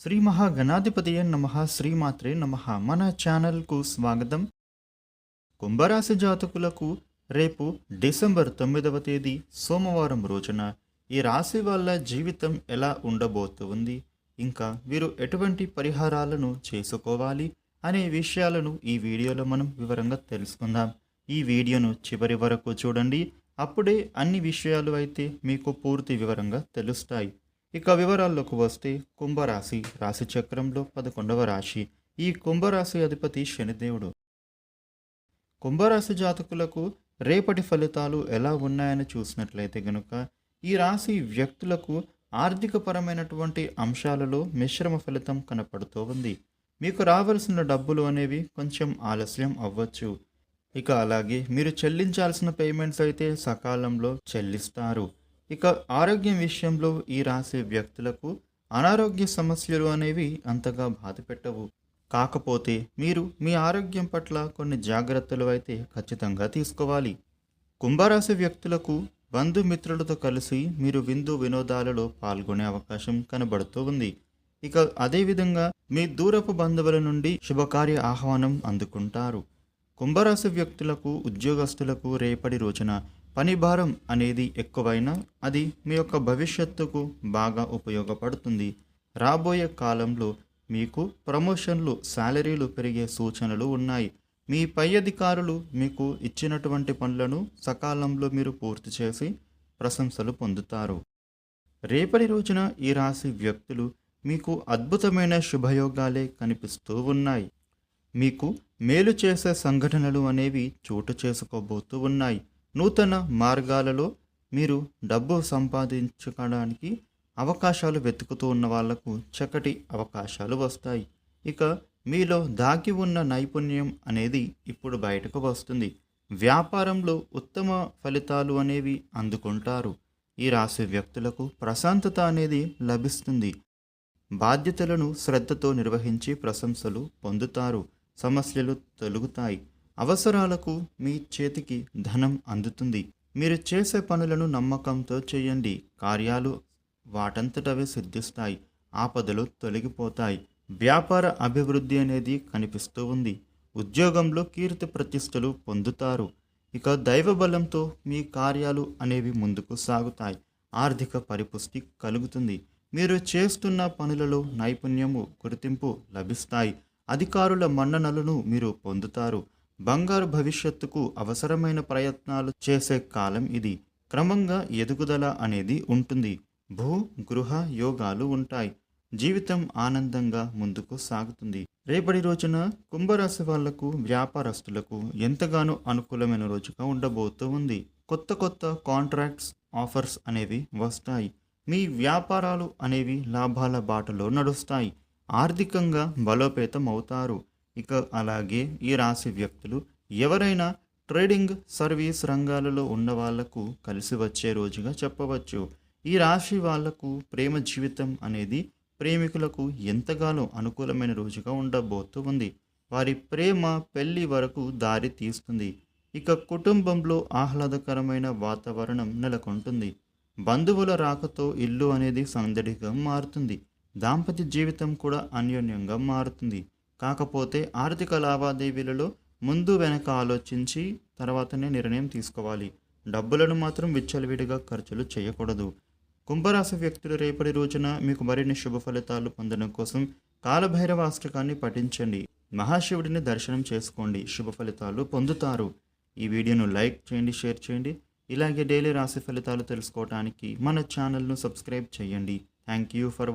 శ్రీ మహాగణాధిపతియే నమ శ్రీమాత్రే నమ. మన ఛానల్కు స్వాగతం. కుంభరాశి జాతకులకు రేపు డిసెంబర్ తొమ్మిదవ తేదీ సోమవారం రోజున ఈ రాశి వాళ్ళ జీవితం ఎలా ఉండబోతుంది? ఇంకా వీరు ఎటువంటి పరిహారాలను చేసుకోవాలి అనే విషయాలను ఈ వీడియోలో మనం వివరంగా తెలుసుకుందాం. ఈ వీడియోను చివరి వరకు చూడండి. అప్పుడే అన్ని విషయాలు అయితే మీకు పూర్తి వివరంగా తెలుస్తాయి. ఇక వివరాల్లోకి వస్తే కుంభరాశి రాశి చక్రంలో పదకొండవ రాశి. ఈ కుంభరాశి అధిపతి శనిదేవుడు. కుంభరాశి జాతకులకు రేపటి ఫలితాలు ఎలా ఉన్నాయని చూసినట్లయితే గనుక ఈ రాశి వ్యక్తులకు ఆర్థికపరమైనటువంటి అంశాలలో మిశ్రమ ఫలితం కనపడుతూ ఉంది. మీకు రావాల్సిన డబ్బులు అనేవి కొంచెం ఆలస్యం అవ్వచ్చు. ఇక అలాగే మీరు చెల్లించాల్సిన పేమెంట్స్ అయితే సకాలంలో చెల్లిస్తారు. ఇక ఆరోగ్యం విషయంలో ఈ రాశి వ్యక్తులకు అనారోగ్య సమస్యలు అనేవి అంతగా బాధ పెట్టవు. కాకపోతే మీరు మీ ఆరోగ్యం పట్ల కొన్ని జాగ్రత్తలు అయితే ఖచ్చితంగా తీసుకోవాలి. కుంభరాశి వ్యక్తులకు బంధుమిత్రులతో కలిసి మీరు విందు వినోదాలలో పాల్గొనే అవకాశం కనబడుతూ ఉంది. ఇక అదేవిధంగా మీ దూరపు బంధువుల నుండి శుభకార్య ఆహ్వానం అందుకుంటారు. కుంభరాశి వ్యక్తులకు ఉద్యోగస్తులకు రేపటి రోజున పని భారం అనేది ఎక్కువైనా అది మీ యొక్క భవిష్యత్తుకు బాగా ఉపయోగపడుతుంది. రాబోయే కాలంలో మీకు ప్రమోషన్లు శాలరీలు పెరిగే సూచనలు ఉన్నాయి. మీ పై అధికారులు మీకు ఇచ్చినటువంటి పనులను సకాలంలో మీరు పూర్తి చేసి ప్రశంసలు పొందుతారు. రేపటి రోజున ఈ రాశి వ్యక్తులు మీకు అద్భుతమైన శుభయోగాలే కనిపిస్తూ ఉన్నాయి. మీకు మేలు చేసే సంఘటనలు అనేవి చోటు చేసుకోబోతూ ఉన్నాయి. నూతన మార్గాలలో మీరు డబ్బు సంపాదించుకోవడానికి అవకాశాలు వెతుకుతూ ఉన్న వాళ్ళకు చక్కటి అవకాశాలు వస్తాయి. ఇక మీలో దాగి ఉన్న నైపుణ్యం అనేది ఇప్పుడు బయటకు వస్తుంది. వ్యాపారంలో ఉత్తమ ఫలితాలు అనేవి అందుకుంటారు. ఈ రాశి వ్యక్తులకు ప్రశాంతత అనేది లభిస్తుంది. బాధ్యతలను శ్రద్ధతో నిర్వహించి ప్రశంసలు పొందుతారు. సమస్యలు తొలుగుతాయి. అవసరాలకు మీ చేతికి ధనం అందుతుంది. మీరు చేసే పనులను నమ్మకంతో చేయండి. కార్యాలు వాటంతటవే సిద్ధిస్తాయి. ఆపదలు తొలగిపోతాయి. వ్యాపార అభివృద్ధి అనేది కనిపిస్తూ ఉంది. ఉద్యోగంలో కీర్తి ప్రతిష్టలు పొందుతారు. ఇక దైవబలంతో మీ కార్యాలు అనేవి ముందుకు సాగుతాయి. ఆర్థిక పరిపుష్టి కలుగుతుంది. మీరు చేస్తున్న పనులలో నైపుణ్యము గుర్తింపు లభిస్తాయి. అధికారుల మన్ననలను మీరు పొందుతారు. బంగారు భవిష్యత్తుకు అవసరమైన ప్రయత్నాలు చేసే కాలం ఇది. క్రమంగా ఎదుగుదల అనేది ఉంటుంది. భూ గృహ యోగాలు ఉంటాయి. జీవితం ఆనందంగా ముందుకు సాగుతుంది. రేపటి రోజున కుంభరాశి వాళ్ళకు వ్యాపారస్తులకు ఎంతగానో అనుకూలమైన రోజుగా ఉండబోతూ ఉంది. కొత్త కొత్త కాంట్రాక్ట్స్ ఆఫర్స్ అనేవి వస్తాయి. మీ వ్యాపారాలు అనేవి లాభాల బాటలో నడుస్తాయి. ఆర్థికంగా బలోపేతం అవుతారు ఇక అలాగే ఈ రాశి వ్యక్తులు ఎవరైనా ట్రేడింగ్ సర్వీస్ రంగాలలో ఉన్న వాళ్ళకు కలిసి వచ్చే రోజుగా చెప్పవచ్చు. ఈ రాశి వాళ్ళకు ప్రేమ జీవితం అనేది ప్రేమికులకు ఎంతగానో అనుకూలమైన రోజుగా ఉండబోతూ ఉంది. వారి ప్రేమ పెళ్ళి వరకు దారి తీస్తుంది. ఇక కుటుంబంలో ఆహ్లాదకరమైన వాతావరణం నెలకొంటుంది. బంధువుల రాకతో ఇల్లు అనేది సందడిగా మారుతుంది. దాంపత్య జీవితం కూడా అన్యోన్యంగా మారుతుంది. కాకపోతే ఆర్థిక లావాదేవీలలో ముందు వెనక ఆలోచించి తర్వాతనే నిర్ణయం తీసుకోవాలి. డబ్బులను మాత్రం విచ్చలవిడిగా ఖర్చులు చేయకూడదు. కుంభరాశి వ్యక్తులు రేపటి రోజున మీకు మరిన్ని శుభ ఫలితాలు పొందడం కోసం కాలభైరవ అష్టకాన్ని పఠించండి. మహాశివుడిని దర్శనం చేసుకోండి. శుభ ఫలితాలు పొందుతారు. ఈ వీడియోను లైక్ చేయండి షేర్ చేయండి. ఇలాగే డైలీ రాశి ఫలితాలు తెలుసుకోవడానికి మన ఛానల్ను సబ్స్క్రైబ్ చేయండి. Thank you for